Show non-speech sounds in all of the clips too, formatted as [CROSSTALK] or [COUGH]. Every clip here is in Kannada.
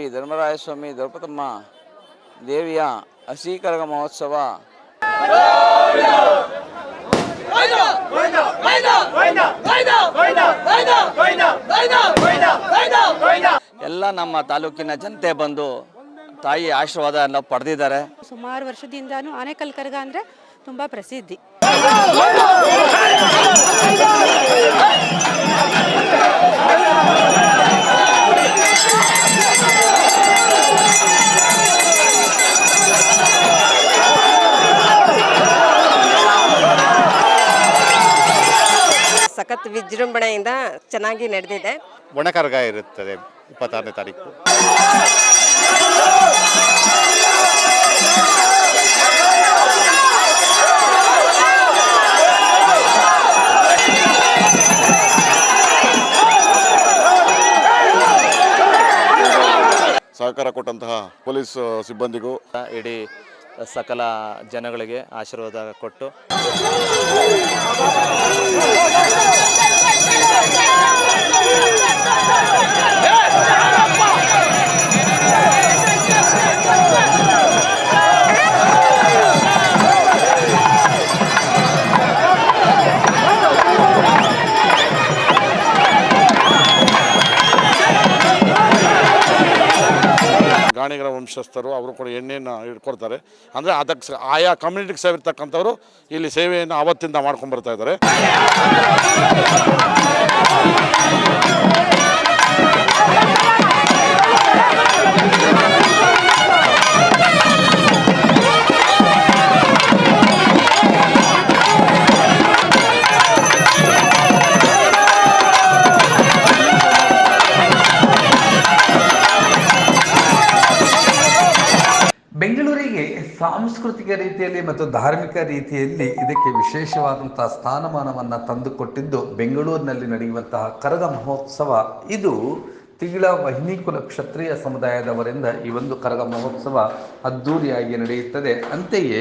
ಶ್ರೀ ಧರ್ಮರಾಯಸ್ವಾಮಿ ದ್ರೌಪದಮ್ಮ ದೇವಿಯ ಹಸೀಕರಗ ಮಹೋತ್ಸವ. ಎಲ್ಲ ನಮ್ಮ ತಾಲೂಕಿನ ಜನತೆ ಬಂದು ತಾಯಿ ಆಶೀರ್ವಾದ ಎಲ್ಲ ಪಡೆದಿದ್ದಾರೆ. ಸುಮಾರು ವರ್ಷದಿಂದನೂ ಆನೆಕಲ್ ಕರಗ ಅಂದರೆ ತುಂಬ ಪ್ರಸಿದ್ಧಿ. ಸಖತ್ ವಿಜೃಂಭಣೆಯಿಂದ ಚೆನ್ನಾಗಿ ನಡೆದಿದೆ. ಒಣಕರ್ಗ ಇರುತ್ತದೆ ಇಪ್ಪತ್ತಾರನೇ ತಾರೀಕು. ಸಹಕಾರ ಕೊಟ್ಟಂತಹ ಪೊಲೀಸ್ ಸಿಬ್ಬಂದಿಗೂ ಇಡೀ ಸಕಲ ಜನಗಳಿಗೆ ಆಶೀರ್ವಾದ ಕೊಟ್ಟು. ಗಾಣಿಗರ ವಂಶಸ್ಥರು ಅವರು ಕೂಡ ಎಣ್ಣೆಯನ್ನು ಇಟ್ಕೊಡ್ತಾರೆ ಅಂದರೆ ಅದಕ್ಕೆ ಆಯಾ ಕಮ್ಯುನಿಟಿಗೆ ಸೇರಿರ್ತಕ್ಕಂಥವ್ರು ಇಲ್ಲಿ ಸೇವೆಯನ್ನು ಅವತ್ತಿಂದ ಮಾಡ್ಕೊಂಡು ಬರ್ತಾ ಇದ್ದಾರೆ. ಸಾಂಸ್ಕೃತಿಕ ರೀತಿಯಲ್ಲಿ ಮತ್ತು ಧಾರ್ಮಿಕ ರೀತಿಯಲ್ಲಿ ಇದಕ್ಕೆ ವಿಶೇಷವಾದಂತಹ ಸ್ಥಾನಮಾನವನ್ನು ತಂದುಕೊಟ್ಟಿದ್ದು ಬೆಂಗಳೂರಿನಲ್ಲಿ ನಡೆಯುವಂತಹ ಕರಗ ಮಹೋತ್ಸವ. ಇದು ತಿಂಗಳ ವಹಿನಿಕುಲ ಕ್ಷತ್ರಿಯ ಸಮುದಾಯದವರಿಂದ ಈ ಒಂದು ಕರಗ ಮಹೋತ್ಸವ ಅದ್ದೂರಿಯಾಗಿ ನಡೆಯುತ್ತದೆ. ಅಂತೆಯೇ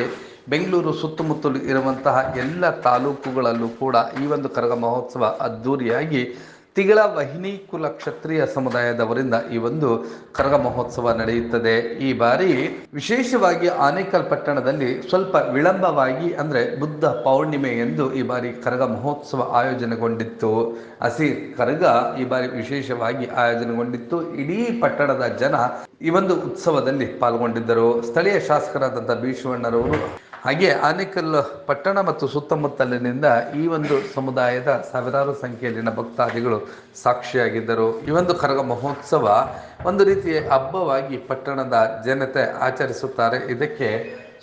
ಬೆಂಗಳೂರು ಸುತ್ತಮುತ್ತಲು ಇರುವಂತಹ ಎಲ್ಲ ತಾಲೂಕುಗಳಲ್ಲೂ ಕೂಡ ಈ ಒಂದು ಕರಗ ಮಹೋತ್ಸವ ಅದ್ಧೂರಿಯಾಗಿ ತಿಗಳ ವಹಿನಿ ಕುಲ ಕ್ಷತ್ರಿಯ ಸಮುದಾಯದವರಿಂದ ಈ ಒಂದು ಕರಗ ಮಹೋತ್ಸವ ನಡೆಯುತ್ತದೆ. ಈ ಬಾರಿ ವಿಶೇಷವಾಗಿ ಆನೇಕಲ್ ಪಟ್ಟಣದಲ್ಲಿ ಸ್ವಲ್ಪ ವಿಳಂಬವಾಗಿ, ಅಂದರೆ ಬುದ್ಧ ಪೌರ್ಣಿಮೆ ಎಂದು ಈ ಬಾರಿ ಕರಗ ಮಹೋತ್ಸವ ಆಯೋಜನೆಗೊಂಡಿತ್ತು. ಹಸಿ ಕರಗ ಈ ಬಾರಿ ವಿಶೇಷವಾಗಿ ಆಯೋಜನೆಗೊಂಡಿತ್ತು. ಇಡೀ ಪಟ್ಟಣದ ಜನ ಈ ಒಂದು ಉತ್ಸವದಲ್ಲಿ ಪಾಲ್ಗೊಂಡಿದ್ದರು. ಸ್ಥಳೀಯ ಶಾಸಕರಾದಂಥ ಬಿ ಶಿವಣ್ಣರವರು ಹಾಗೆ ಆನೇಕಲ್ ಪಟ್ಟಣ ಮತ್ತು ಸುತ್ತಮುತ್ತಲಿನಿಂದ ಈ ಒಂದು ಸಮುದಾಯದ ಸಾವಿರಾರು ಸಂಖ್ಯೆಯಲ್ಲಿನ ಭಕ್ತಾದಿಗಳು ಸಾಕ್ಷಿಯಾಗಿದ್ದರು. ಈ ಒಂದು ಕರಗ ಮಹೋತ್ಸವ ಒಂದು ರೀತಿಯ ಹಬ್ಬವಾಗಿ ಪಟ್ಟಣದ ಜನತೆ ಆಚರಿಸುತ್ತಾರೆ. ಇದಕ್ಕೆ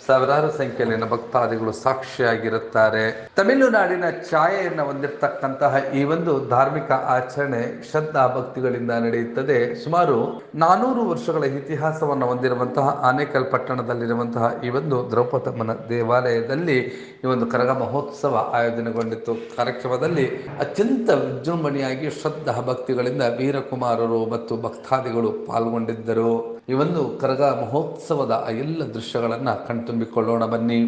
ಸಾವಿರಾರು ಸಂಖ್ಯೆಯಲ್ಲಿನ ಭಕ್ತಾದಿಗಳು ಸಾಕ್ಷಿಯಾಗಿರುತ್ತಾರೆ. ತಮಿಳುನಾಡಿನ ಛಾಯೆಯನ್ನು ಹೊಂದಿರತಕ್ಕಂತಹ ಈ ಒಂದು ಧಾರ್ಮಿಕ ಆಚರಣೆ ಶ್ರದ್ಧಾ ಭಕ್ತಿಗಳಿಂದ ನಡೆಯುತ್ತದೆ. ಸುಮಾರು ನಾನೂರು ವರ್ಷಗಳ ಇತಿಹಾಸವನ್ನು ಹೊಂದಿರುವಂತಹ ಆನೇಕಲ್ ಪಟ್ಟಣದಲ್ಲಿರುವಂತಹ ಈ ಒಂದು ದ್ರೌಪದಮ್ಮನ ದೇವಾಲಯದಲ್ಲಿ ಈ ಒಂದು ಕರಗ ಮಹೋತ್ಸವ ಆಯೋಜನೆಗೊಂಡಿತ್ತು. ಕಾರ್ಯಕ್ರಮದಲ್ಲಿ ಅತ್ಯಂತ ವಿಜೃಂಭಣೆಯಾಗಿ ಶ್ರದ್ಧಾ ಭಕ್ತಿಗಳಿಂದ ವೀರಕುಮಾರರು ಮತ್ತು ಭಕ್ತಾದಿಗಳು ಪಾಲ್ಗೊಂಡಿದ್ದರು. ಈ ಒಂದು ಕರಗ ಮಹೋತ್ಸವದ ಆ ಎಲ್ಲ ದೃಶ್ಯಗಳನ್ನು ಕಣ್ತುಂಬಿಕೊಳ್ಳೋಣ ಬನ್ನಿ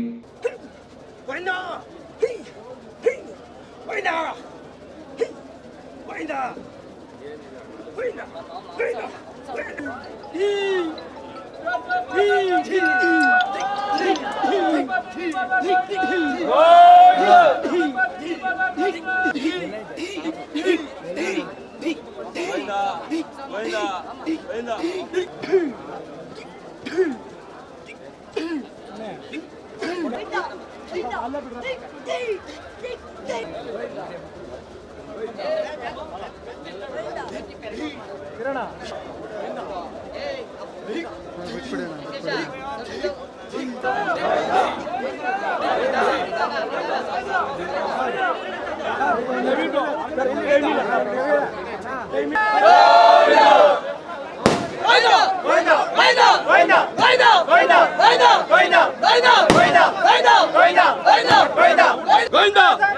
ಕಿರಣ ನವೀನ್ ಟೈಮ್ ಇಲ್ಲ ಟೈಮ್ Goinda!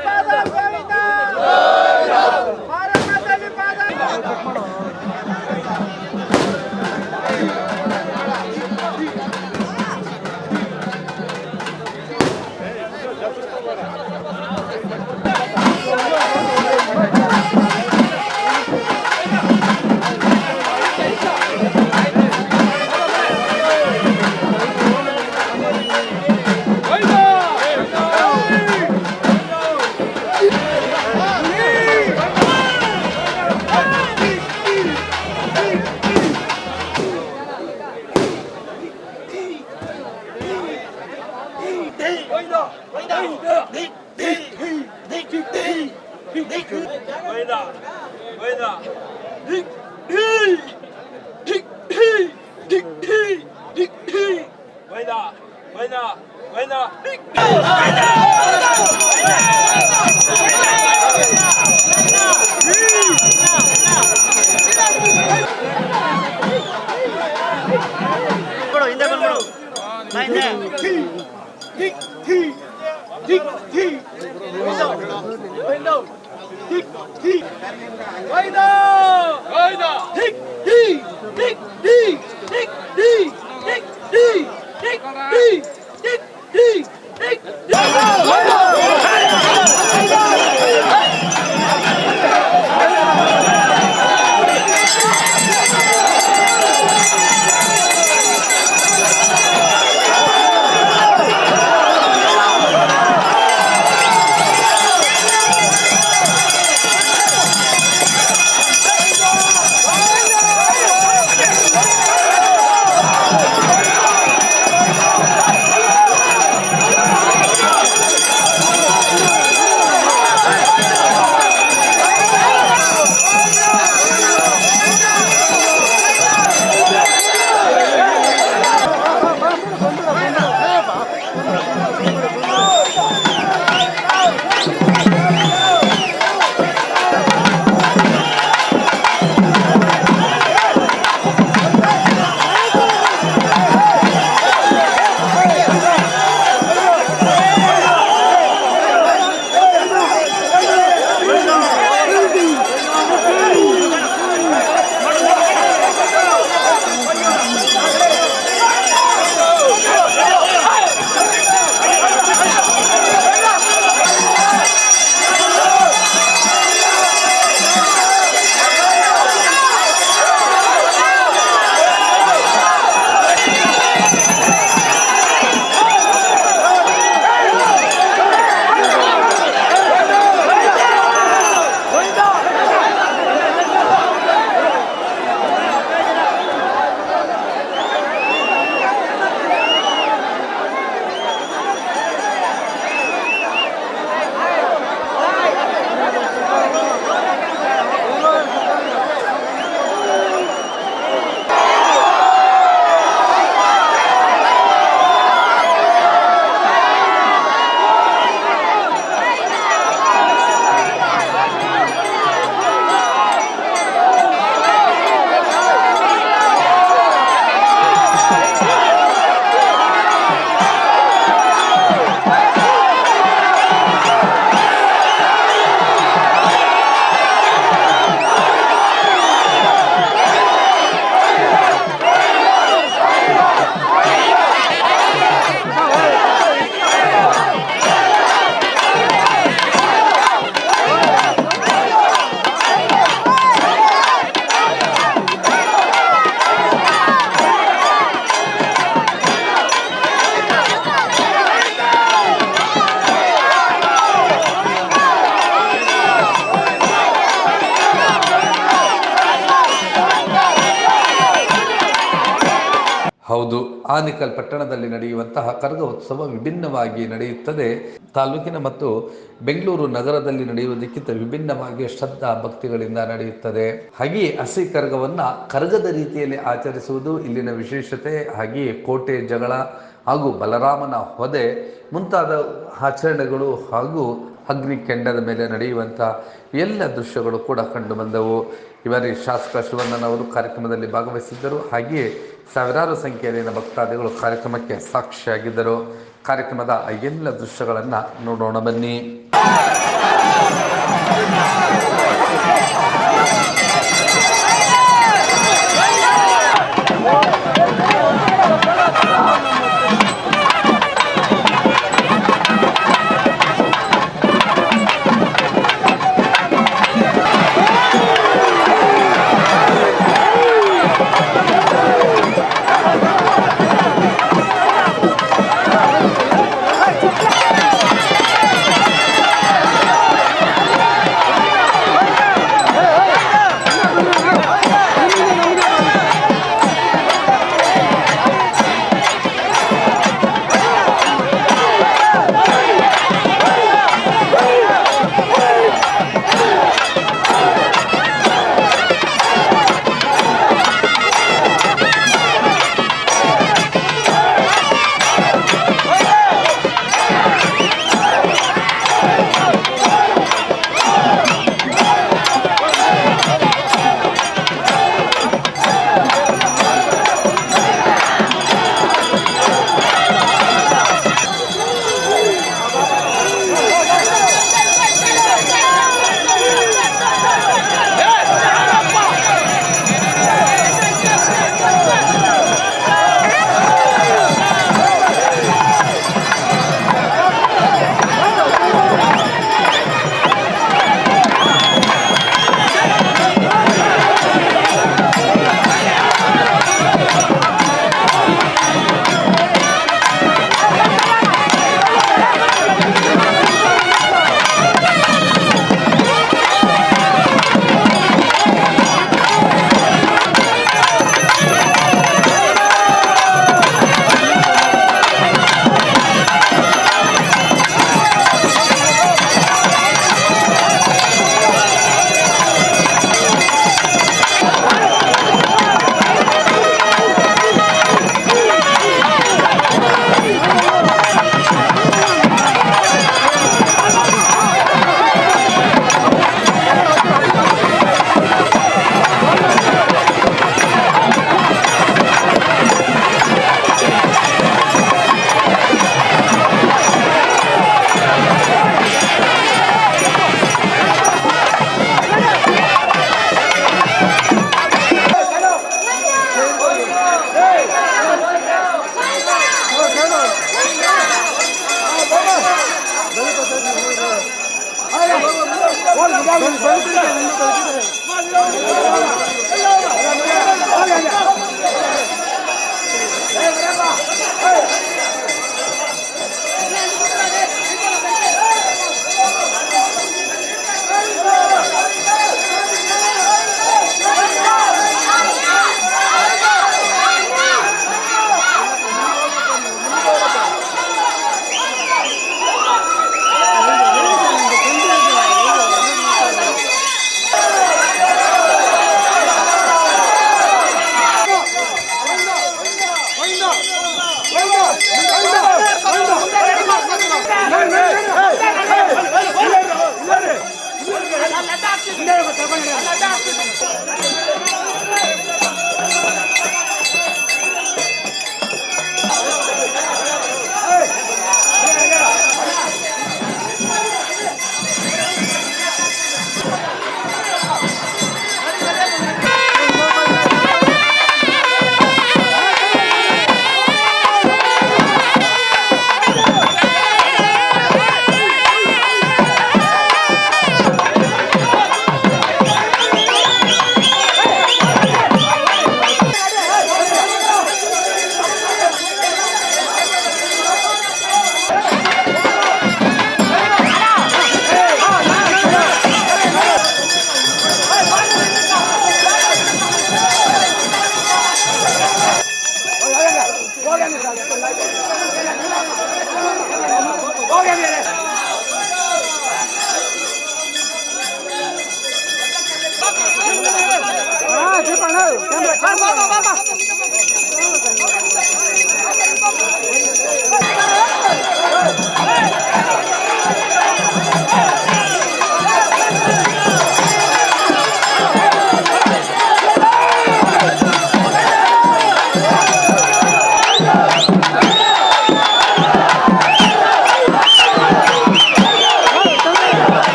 ঠিক ঠিক ওইদা ওইদা ঠিক ঠিক ঠিক ঠিক ঠিক ঠিক ঠিক ঠিক ঠিক ঠিক ঠিক ঠিক ঠিক ঠিক ಹೌದು, ಆನಿಕಲ್ ಪಟ್ಟಣದಲ್ಲಿ ನಡೆಯುವಂತಹ ಕರಗ ಉತ್ಸವ ವಿಭಿನ್ನವಾಗಿ ನಡೆಯುತ್ತದೆ. ತಾಲೂಕಿನ ಮತ್ತು ಬೆಂಗಳೂರು ನಗರದಲ್ಲಿ ನಡೆಯುವುದಕ್ಕಿಂತ ವಿಭಿನ್ನವಾಗಿ ಶ್ರದ್ಧಾ ಭಕ್ತಿಗಳಿಂದ ನಡೆಯುತ್ತದೆ. ಹಾಗೆಯೇ ಹಸಿ ಕರಗವನ್ನು ಕರಗದ ರೀತಿಯಲ್ಲಿ ಆಚರಿಸುವುದು ಇಲ್ಲಿನ ವಿಶೇಷತೆ. ಹಾಗೆಯೇ ಕೋಟೆ, ಜಗಳ ಹಾಗೂ ಬಲರಾಮನ ಹೊದೆ ಮುಂತಾದ ಆಚರಣೆಗಳು ಹಾಗೂ ಅಗ್ನಿ ಕೆಂಡದ ಮೇಲೆ ನಡೆಯುವಂಥ ಎಲ್ಲ ದೃಶ್ಯಗಳು ಕೂಡ ಕಂಡು ಬಂದವು. ಇವರೇ ಶಾಸಕ ಶಿವಣ್ಣನವರು ಕಾರ್ಯಕ್ರಮದಲ್ಲಿ ಭಾಗವಹಿಸಿದ್ದರು. ಹಾಗೆಯೇ ಸಾವಿರಾರು ಸಂಖ್ಯೆಯಲ್ಲಿನ ಭಕ್ತಾದಿಗಳು ಕಾರ್ಯಕ್ರಮಕ್ಕೆ ಸಾಕ್ಷಿಯಾಗಿದ್ದರು. ಕಾರ್ಯಕ್ರಮದ ಎಲ್ಲ ದೃಶ್ಯಗಳನ್ನು ನೋಡೋಣ ಬನ್ನಿ.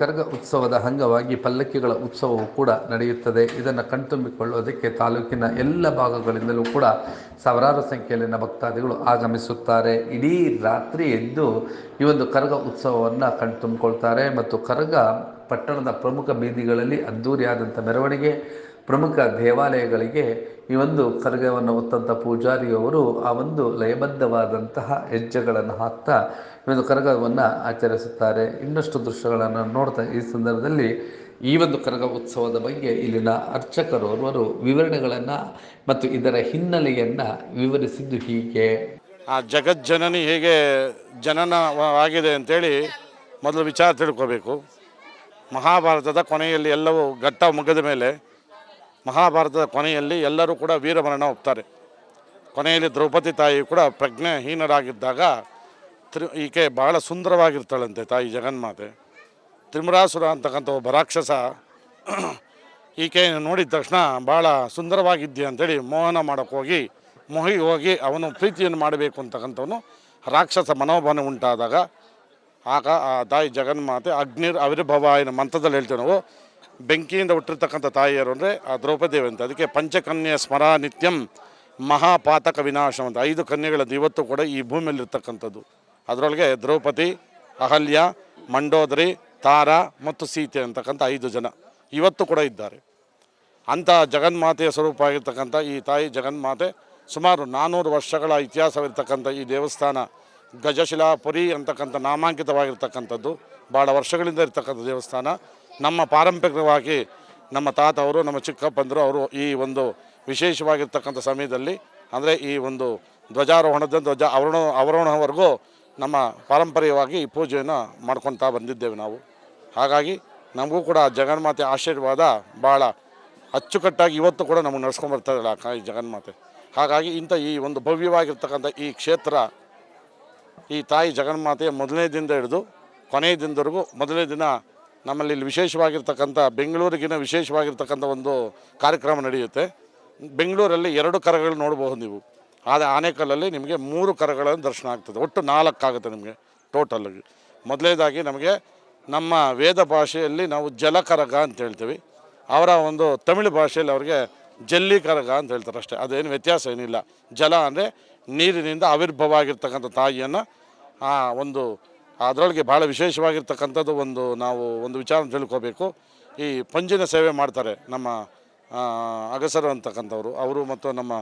ಕರಗ ಉತ್ಸವದ ಅಂಗವಾಗಿ ಪಲ್ಲಕ್ಕಿಗಳ ಉತ್ಸವವು ಕೂಡ ನಡೆಯುತ್ತದೆ. ಇದನ್ನು ಕಣ್ತುಂಬಿಕೊಳ್ಳೋದಕ್ಕೆ ತಾಲೂಕಿನ ಎಲ್ಲ ಭಾಗಗಳಿಂದಲೂ ಕೂಡ ಸಾವಿರಾರು ಸಂಖ್ಯೆಯಲ್ಲಿನ ಭಕ್ತಾದಿಗಳು ಆಗಮಿಸುತ್ತಾರೆ. ಇಡೀ ರಾತ್ರಿ ಎದ್ದು ಈ ಒಂದು ಕರಗ ಉತ್ಸವವನ್ನು ಕಣ್ತುಂಬಿಕೊಳ್ತಾರೆ. ಮತ್ತು ಕರಗ ಪಟ್ಟಣದ ಪ್ರಮುಖ ಬೀದಿಗಳಲ್ಲಿ ಅದ್ಧೂರಿಯಾದಂಥ ಮೆರವಣಿಗೆ ಪ್ರಮುಖ ದೇವಾಲಯಗಳಿಗೆ ಈ ಒಂದು ಕರಗವನ್ನು ಹೊತ್ತಂಥ ಪೂಜಾರಿಯವರು ಆ ಒಂದು ಲಯಬದ್ಧವಾದಂತಹ ಹೆಜ್ಜೆಗಳನ್ನು ಹಾಕ್ತಾ ಈ ಒಂದು ಕರಗವನ್ನು ಆಚರಿಸುತ್ತಾರೆ. ಇನ್ನಷ್ಟು ದೃಶ್ಯಗಳನ್ನು ನೋಡ್ತಾ ಈ ಸಂದರ್ಭದಲ್ಲಿ ಈ ಒಂದು ಕರಗ ಉತ್ಸವದ ಬಗ್ಗೆ ಇಲ್ಲಿನ ಅರ್ಚಕರೋರ್ವರು ವಿವರಣೆಗಳನ್ನು ಮತ್ತು ಇದರ ಹಿನ್ನೆಲೆಯನ್ನು ವಿವರಿಸಿದ್ದು ಹೀಗೆ. ಆ ಜಗಜ್ಜನನಿ ಹೇಗೆ ಜನನವಾಗಿದೆ ಅಂತೇಳಿ ಮೊದಲು ವಿಚಾರ ತಿಳ್ಕೋಬೇಕು. ಮಹಾಭಾರತದ ಕೊನೆಯಲ್ಲಿ ಎಲ್ಲವೂ ಘಟ್ಟ ಮುಗಿದ ಮೇಲೆ ಮಹಾಭಾರತದ ಕೊನೆಯಲ್ಲಿ ಎಲ್ಲರೂ ಕೂಡ ವೀರಮರಣ ಹೋಗ್ತಾರೆ ಕೊನೆಯಲ್ಲಿ ದ್ರೌಪದಿ ತಾಯಿ ಕೂಡ ಪ್ರಜ್ಞಾಹೀನರಾಗಿದ್ದಾಗ ತ್ರಿ, ಈಕೆ ಬಹಳ ಸುಂದರವಾಗಿರ್ತಾಳಂತೆ ತಾಯಿ ಜಗನ್ಮಾತೆ. ತ್ರಿಮುರಾಸುರ ಅಂತಕ್ಕಂಥ ಒಬ್ಬ ರಾಕ್ಷಸ [CLEARS THROAT] ಈಕೆ ನೋಡಿದ ತಕ್ಷಣ ಭಾಳ ಸುಂದರವಾಗಿದ್ದೀಯ ಅಂತೇಳಿ ಮೋಹನ ಮಾಡೋಕ್ಕೆ ಹೋಗಿ, ಮೋಹಿ ಹೋಗಿ ಅವನು ಪ್ರೀತಿಯನ್ನು ಮಾಡಬೇಕು ಅಂತಕ್ಕಂಥವನು ರಾಕ್ಷಸ ಮನೋಭಾವನೆ ಉಂಟಾದಾಗ ಆಗ ಆ ತಾಯಿ ಜಗನ್ಮಾತೆ ಅಗ್ನಿರ್ ಅವಿರ್ಭವ ಎನ್ನೋ ಮಂತ್ರದಲ್ಲಿ ಹೇಳ್ತೇವೆ ನಾವು ಬೆಂಕಿಯಿಂದ ಹುಟ್ಟಿರ್ತಕ್ಕಂಥ ತಾಯಿಯರು ಅಂದರೆ ಆ ದ್ರೌಪದಿ ಅಂತ ಅದಕ್ಕೆ ಪಂಚಕನ್ಯೆ ಸ್ಮರ ನಿತ್ಯಂ ಮಹಾಪಾತಕ ವಿನಾಶ ಅಂತ. ಐದು ಕನ್ಯೆಗಳದ್ದು ಇವತ್ತು ಕೂಡ ಈ ಭೂಮಿಯಲ್ಲಿರ್ತಕ್ಕಂಥದ್ದು. ಅದರೊಳಗೆ ದ್ರೌಪದಿ, ಅಹಲ್ಯ, ಮಂಡೋದರಿ, ತಾರ ಮತ್ತು ಸೀತೆ ಅಂತಕ್ಕಂಥ ಐದು ಜನ ಇವತ್ತು ಕೂಡ ಇದ್ದಾರೆ. ಅಂಥ ಜಗನ್ಮಾತೆಯ ಸ್ವರೂಪ ಆಗಿರ್ತಕ್ಕಂಥ ಈ ತಾಯಿ ಜಗನ್ಮಾತೆ ಸುಮಾರು ನಾನ್ನೂರು ವರ್ಷಗಳ ಇತಿಹಾಸವಿರ್ತಕ್ಕಂಥ ಈ ದೇವಸ್ಥಾನ ಗಜಶಿಲಾಪುರಿ ಅಂತಕ್ಕಂಥ ನಾಮಾಂಕಿತವಾಗಿರ್ತಕ್ಕಂಥದ್ದು. ಭಾಳ ವರ್ಷಗಳಿಂದ ಇರ್ತಕ್ಕಂಥ ದೇವಸ್ಥಾನ. ನಮ್ಮ ಪಾರಂಪರಿಕವಾಗಿ ನಮ್ಮ ತಾತ ಅವರು, ನಮ್ಮ ಚಿಕ್ಕಪ್ಪಂದರು ಅವರು ಈ ಒಂದು ವಿಶೇಷವಾಗಿರ್ತಕ್ಕಂಥ ಸಮಯದಲ್ಲಿ, ಅಂದರೆ ಈ ಒಂದು ಧ್ವಜಾರೋಹಣದ ಧ್ವಜ ಅವರೋಣ ಅವರೋಹಣವರೆಗೂ ನಮ್ಮ ಪಾರಂಪರ್ಯವಾಗಿ ಈ ಪೂಜೆಯನ್ನು ಮಾಡ್ಕೊತಾ ಬಂದಿದ್ದೇವೆ ನಾವು. ಹಾಗಾಗಿ ನಮಗೂ ಕೂಡ ಜಗನ್ಮಾತೆ ಆಶೀರ್ವಾದ ಭಾಳ ಅಚ್ಚುಕಟ್ಟಾಗಿ ಇವತ್ತು ಕೂಡ ನಮಗೆ ನಡ್ಸ್ಕೊಂಡು ಬರ್ತಾ ಕಾಯಿ ಜಗನ್ಮಾತೆ. ಹಾಗಾಗಿ ಇಂಥ ಈ ಒಂದು ಭವ್ಯವಾಗಿರ್ತಕ್ಕಂಥ ಈ ಕ್ಷೇತ್ರ, ಈ ತಾಯಿ ಜಗನ್ಮಾತೆಯ ಮೊದಲನೇ ದಿನದ ಹಿಡಿದು ಕೊನೆಯ ದಿನದವರೆಗೂ ಮೊದಲನೇ ದಿನ ನಮ್ಮಲ್ಲಿ ಇಲ್ಲಿ ವಿಶೇಷವಾಗಿರ್ತಕ್ಕಂಥ, ಬೆಂಗಳೂರಿಗಿನ ವಿಶೇಷವಾಗಿರ್ತಕ್ಕಂಥ ಒಂದು ಕಾರ್ಯಕ್ರಮ ನಡೆಯುತ್ತೆ. ಬೆಂಗಳೂರಲ್ಲಿ ಎರಡು ಕರಗಳು ನೋಡಬಹುದು ನೀವು. ಆದರೆ ಆನೇಕಲ್ಲಲ್ಲಿ ನಿಮಗೆ ಮೂರು ಕರಗಳನ್ನು ದರ್ಶನ ಆಗ್ತದೆ. ಒಟ್ಟು ನಾಲ್ಕಾಗುತ್ತೆ ನಿಮಗೆ ಟೋಟಲ್ಲಾಗಿ ಮೊದಲೇದಾಗಿ ನಮಗೆ ನಮ್ಮ ವೇದ ಭಾಷೆಯಲ್ಲಿ ನಾವು ಜಲಕರಗ ಅಂತ ಹೇಳ್ತೀವಿ. ಅವರ ಒಂದು ತಮಿಳು ಭಾಷೆಯಲ್ಲಿ ಅವರಿಗೆ ಜಲ್ಲಿ ಕರಗ ಅಂತ ಹೇಳ್ತಾರೆ ಅಷ್ಟೇ. ಅದೇನು ವ್ಯತ್ಯಾಸ ಏನಿಲ್ಲ. ಜಲ ಅಂದರೆ ನೀರಿನಿಂದ ಆವಿರ್ಭವ ಆಗಿರ್ತಕ್ಕಂಥ ತಾಯಿಯನ್ನು ಆ ಒಂದು ಅದರೊಳಗೆ ಭಾಳ ವಿಶೇಷವಾಗಿರ್ತಕ್ಕಂಥದ್ದು ಒಂದು ನಾವು ಒಂದು ವಿಚಾರ ತಿಳ್ಕೋಬೇಕು. ಈ ಪಂಜಿನ ಸೇವೆ ಮಾಡ್ತಾರೆ ನಮ್ಮ ಅಗಸರು ಅಂತಕ್ಕಂಥವ್ರು. ಅವರು ಮತ್ತು ನಮ್ಮ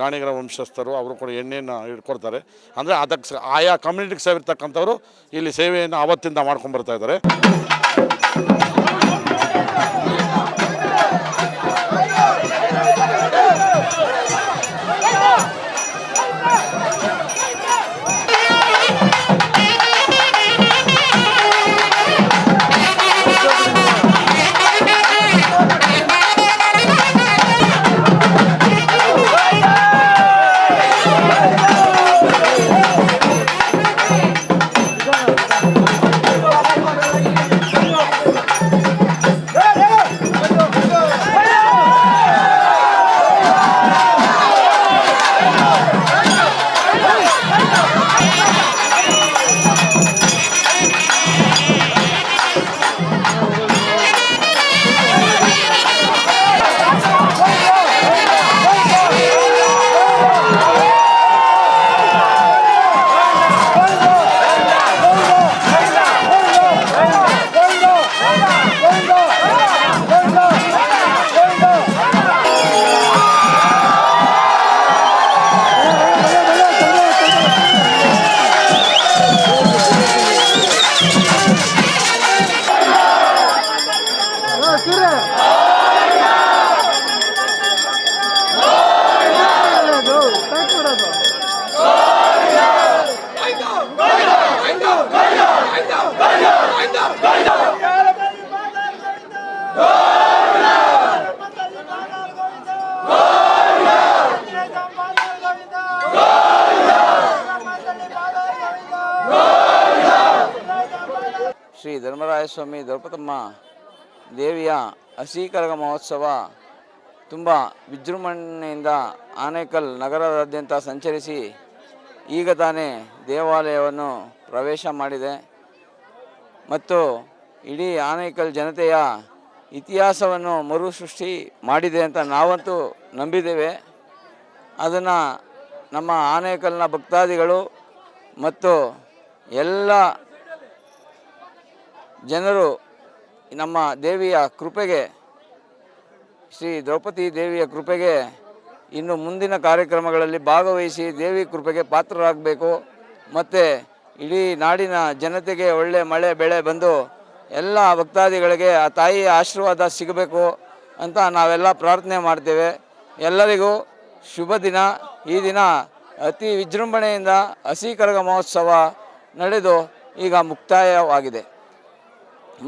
ಗಾಣಿಗರ ವಂಶಸ್ಥರು ಅವರು ಕೂಡ ಎಣ್ಣೆಯನ್ನು ಇಟ್ಕೊಡ್ತಾರೆ ಅಂದರೆ ಅದಕ್ಕೆ ಆಯಾ ಕಮ್ಯುನಿಟಿಗೆ ಸೇರಿರ್ತಕ್ಕಂಥವ್ರು ಇಲ್ಲಿ ಸೇವೆಯನ್ನು ಆವತ್ತಿಂದ ಮಾಡ್ಕೊಂಡ್ಬರ್ತಾ ಇದ್ದಾರೆ. ಹಸೀಕರಗ ಮಹೋತ್ಸವ ತುಂಬ ವಿಜೃಂಭಣೆಯಿಂದ ಆನೇಕಲ್ ನಗರದಾದ್ಯಂತ ಸಂಚರಿಸಿ ಈಗ ತಾನೇ ದೇವಾಲಯವನ್ನು ಪ್ರವೇಶ ಮಾಡಿದೆ. ಮತ್ತು ಇಡೀ ಆನೇಕಲ್ ಜನತೆಯ ಇತಿಹಾಸವನ್ನು ಮರುಸೃಷ್ಟಿ ಮಾಡಿದೆ ಅಂತ ನಾವಂತೂ ನಂಬಿದ್ದೇವೆ. ಅದನ್ನು ನಮ್ಮ ಆನೇಕಲ್ನ ಭಕ್ತಾದಿಗಳು ಮತ್ತು ಎಲ್ಲ ಜನರು ನಮ್ಮ ದೇವಿಯ ಕೃಪೆಗೆ, ಶ್ರೀ ದ್ರೌಪದಿ ದೇವಿಯ ಕೃಪೆಗೆ ಇನ್ನು ಮುಂದಿನ ಕಾರ್ಯಕ್ರಮಗಳಲ್ಲಿ ಭಾಗವಹಿಸಿ ದೇವಿ ಕೃಪೆಗೆ ಪಾತ್ರರಾಗಬೇಕು. ಮತ್ತು ಇಡೀ ನಾಡಿನ ಜನತೆಗೆ ಒಳ್ಳೆ ಮಳೆ, ಬೆಳೆ ಬಂದು ಎಲ್ಲ ಭಕ್ತಾದಿಗಳಿಗೆ ಆ ತಾಯಿಯ ಆಶೀರ್ವಾದ ಸಿಗಬೇಕು ಅಂತ ನಾವೆಲ್ಲ ಪ್ರಾರ್ಥನೆ ಮಾಡ್ತೇವೆ. ಎಲ್ಲರಿಗೂ ಶುಭ ದಿನ. ಈ ದಿನ ಅತಿ ವಿಜೃಂಭಣೆಯಿಂದ ಹಸೀಕರಗ ಮಹೋತ್ಸವ ನಡೆದು ಈಗ ಮುಕ್ತಾಯವಾಗಿದೆ.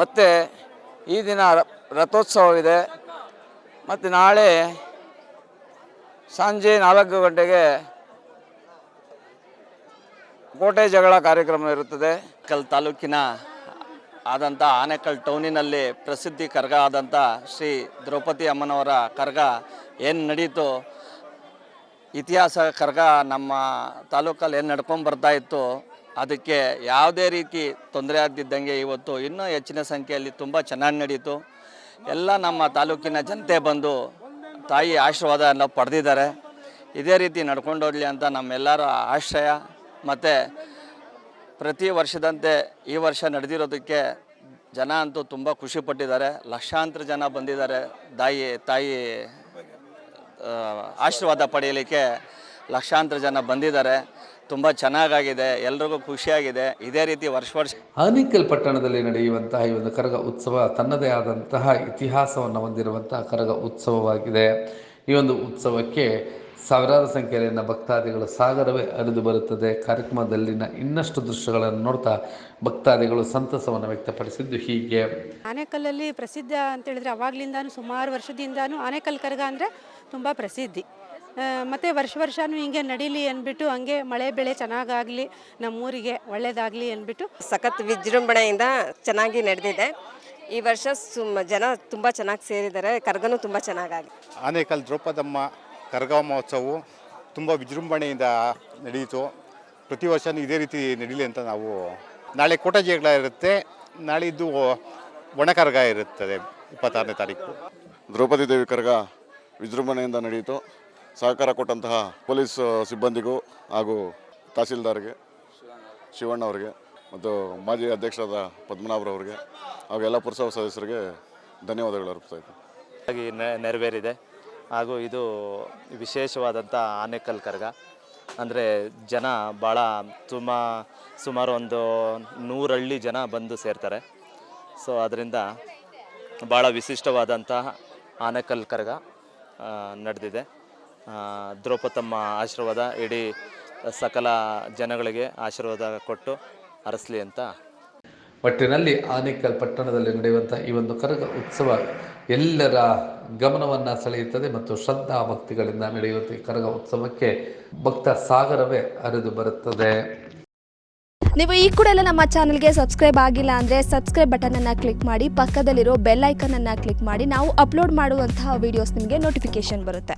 ಮತ್ತು ಈ ದಿನ ರಥೋತ್ಸವವಿದೆ. ಮತ್ತು ನಾಳೆ ಸಂಜೆ ನಾಲ್ಕು ಗಂಟೆಗೆ ಕೋಟೆ ಜಗಳ ಕಾರ್ಯಕ್ರಮ ಇರುತ್ತದೆ. ಕಲ್ ತಾಲೂಕಿನ ಆದಂಥ ಆನೆಕಲ್ ಟೌನಿನಲ್ಲಿ ಪ್ರಸಿದ್ಧಿ ಕರ್ಗ ಆದಂಥ ಶ್ರೀ ದ್ರೌಪದಿ ಅಮ್ಮನವರ ಕರ್ಗ ಏನು ನಡೀತು? ಇತಿಹಾಸ ಕರ್ಗ ನಮ್ಮ ತಾಲೂಕಲ್ಲಿ ಏನು ನಡ್ಕೊಂಡು ಬರ್ತಾ ಇತ್ತು? ಅದಕ್ಕೆ ಯಾವುದೇ ರೀತಿ ತೊಂದರೆ ಆಗದಿದ್ದಂಗೆ ಇವತ್ತು ಇನ್ನೂ ಹೆಚ್ಚಿನ ಸಂಖ್ಯೆಯಲ್ಲಿ ತುಂಬ ಚೆನ್ನಾಗಿ ನಡೀತು. ಎಲ್ಲ ನಮ್ಮ ತಾಲೂಕಿನ ಜನತೆ ಬಂದು ತಾಯಿ ಆಶೀರ್ವಾದ ಎಲ್ಲ ಪಡೆದಿದ್ದಾರೆ. ಇದೇ ರೀತಿ ನಡ್ಕೊಂಡು ಹೋಗಲಿ ಅಂತ ನಮ್ಮೆಲ್ಲರ ಆಶ್ರಯ. ಮತ್ತು ಪ್ರತಿ ವರ್ಷದಂತೆ ಈ ವರ್ಷ ನಡೆದಿರೋದಕ್ಕೆ ಜನ ಅಂತೂ ತುಂಬ ಖುಷಿಪಟ್ಟಿದ್ದಾರೆ ಲಕ್ಷಾಂತರ ಜನ ಬಂದಿದ್ದಾರೆ ತಾಯಿ ತಾಯಿ ಆಶೀರ್ವಾದ ಪಡೆಯಲಿಕ್ಕೆ ಲಕ್ಷಾಂತರ ಜನ ಬಂದಿದ್ದಾರೆ. ತುಂಬ ಚೆನ್ನಾಗಾಗಿದೆ ಎಲ್ರಿಗೂ ಖುಷಿಯಾಗಿದೆ. ಇದೇ ರೀತಿ ವರ್ಷ ವರ್ಷ ಆನೇಕಲ್ ಪಟ್ಟಣದಲ್ಲಿ ನಡೆಯುವಂತಹ ಈ ಒಂದು ಕರಗ ಉತ್ಸವ ತನ್ನದೇ ಆದಂತಹ ಇತಿಹಾಸವನ್ನು ಹೊಂದಿರುವಂತಹ ಕರಗ ಉತ್ಸವವಾಗಿದೆ. ಈ ಒಂದು ಉತ್ಸವಕ್ಕೆ ಸಾವಿರಾರು ಸಂಖ್ಯೆಯಲ್ಲಿನ ಭಕ್ತಾದಿಗಳು ಸಾಗರವೇ ಹರಿದು ಬರುತ್ತದೆ. ಕಾರ್ಯಕ್ರಮದಲ್ಲಿನ ಇನ್ನಷ್ಟು ದೃಶ್ಯಗಳನ್ನು ನೋಡ್ತಾ ಭಕ್ತಾದಿಗಳು ಸಂತಸವನ್ನು ವ್ಯಕ್ತಪಡಿಸಿದ್ದು ಹೀಗೆ. ಆನೇಕಲ್ಲಲ್ಲಿ ಪ್ರಸಿದ್ಧ ಅಂತ ಹೇಳಿದ್ರೆ ಅವಾಗ್ಲಿಂದಾನು ಸುಮಾರು ವರ್ಷದಿಂದಾನು ಆನೆಕಲ್ ಕರಗ ಅಂದರೆ ತುಂಬ ಪ್ರಸಿದ್ಧಿ. ಮತ್ತೆ ವರ್ಷ ವರ್ಷನೂ ಹಿಂಗೆ ನಡೀಲಿ ಅಂದ್ಬಿಟ್ಟು ಹಂಗೆ ಮಳೆ ಬೆಳೆ ಚೆನ್ನಾಗಾಗಲಿ ನಮ್ಮೂರಿಗೆ ಒಳ್ಳೇದಾಗಲಿ ಅಂದ್ಬಿಟ್ಟು. ಸಖತ್ ವಿಜೃಂಭಣೆಯಿಂದ ಚೆನ್ನಾಗಿ ನಡೆದಿದೆ. ಈ ವರ್ಷ ಸುಮ್ಮ ಜನ ತುಂಬ ಚೆನ್ನಾಗಿ ಸೇರಿದ್ದಾರೆ ಕರ್ಗನೂ ತುಂಬ ಚೆನ್ನಾಗಾಗಿ ಆನೇಕಲ್ ದ್ರೌಪದಮ್ಮ ಕರ್ಗ ಮಹೋತ್ಸವವು ತುಂಬ ವಿಜೃಂಭಣೆಯಿಂದ ನಡೆಯಿತು ಪ್ರತಿ ವರ್ಷವೂ ಇದೇ ರೀತಿ ನಡೀಲಿ ಅಂತ ನಾವು ನಾಳೆ ಕೋಟಜಗಳ ಇರುತ್ತೆ ನಾಳಿದ್ದು ಒಣ ಕರ್ಗ ಇರುತ್ತದೆ ಇಪ್ಪತ್ತಾರನೇ ತಾರೀಕು. ದ್ರೌಪದಿ ದೇವಿ ಕರ್ಗ ವಿಜೃಂಭಣೆಯಿಂದ ನಡೆಯಿತು ಸಹಕಾರ ಕೊಟ್ಟಂತಹ ಪೊಲೀಸ್ ಸಿಬ್ಬಂದಿಗೂ ಹಾಗೂ ತಹಸೀಲ್ದಾರ್ಗೆ, ಶಿವಣ್ಣ ಅವರಿಗೆ ಮತ್ತು ಮಾಜಿ ಅಧ್ಯಕ್ಷರಾದ ಪದ್ಮನಾಭರವರಿಗೆ ಹಾಗೂ ಎಲ್ಲ ಪುರಸಭಾ ಸದಸ್ಯರಿಗೆ ಧನ್ಯವಾದಗಳು ಅರ್ಪಿಸ್ತಾ ಇದ್ದೀನಿ. ಆಗಿ ನೆರವೇರಿದೆ. ಹಾಗೂ ಇದು ವಿಶೇಷವಾದಂಥ ಆನೆಕಲ್ ಕರ್ಗ. ಅಂದರೆ ಜನ ಭಾಳ ತುಂಬ ಸುಮಾರು ಒಂದು ನೂರಳ್ಳಿ ಜನ ಬಂದು ಸೇರ್ತಾರೆ. ಸೊ ಅದರಿಂದ ಭಾಳ ವಿಶಿಷ್ಟವಾದಂತಹ ಆನೆಕಲ್ ಕರ್ಗ ನಡೆದಿದೆ. ದ್ರೌಪದಮ್ಮ ಆಶೀರ್ವಾದ ಇಡೀ ಸಕಲ ಜನಗಳಿಗೆ ಆಶೀರ್ವಾದ ಕೊಟ್ಟು ಅರಸಲಿ ಅಂತ. ಒಟ್ಟಿನಲ್ಲಿ ಆನೇಕಲ್ ಪಟ್ಟಣದಲ್ಲಿ ನಡೆಯುವಂಥ ಈ ಒಂದು ಕರಗ ಉತ್ಸವ ಎಲ್ಲರ ಗಮನವನ್ನು ಸೆಳೆಯುತ್ತದೆ ಮತ್ತು ಶ್ರದ್ಧಾ ಭಕ್ತಿಗಳಿಂದ ನಡೆಯುವಂಥ ಈ ಕರಗ ಉತ್ಸವಕ್ಕೆ ಭಕ್ತ ಸಾಗರವೇ ಹರಿದು ಬರುತ್ತದೆ. ನೀವು ಈ ಕೂಡ ಎಲ್ಲ ನಮ್ಮ ಚಾನಲ್ಗೆ ಸಬ್ಸ್ಕ್ರೈಬ್ ಆಗಿಲ್ಲ ಅಂದರೆ ಸಬ್ಸ್ಕ್ರೈಬ್ ಬಟನನ್ನು ಕ್ಲಿಕ್ ಮಾಡಿ ಪಕ್ಕದಲ್ಲಿರೋ ಬೆಲ್ ಐಕನನ್ನು ಕ್ಲಿಕ್ ಮಾಡಿ ನಾವು ಅಪ್ಲೋಡ್ ಮಾಡುವಂತಹ ವೀಡಿಯೋಸ್ ನಿಮಗೆ ನೋಟಿಫಿಕೇಶನ್ ಬರುತ್ತೆ.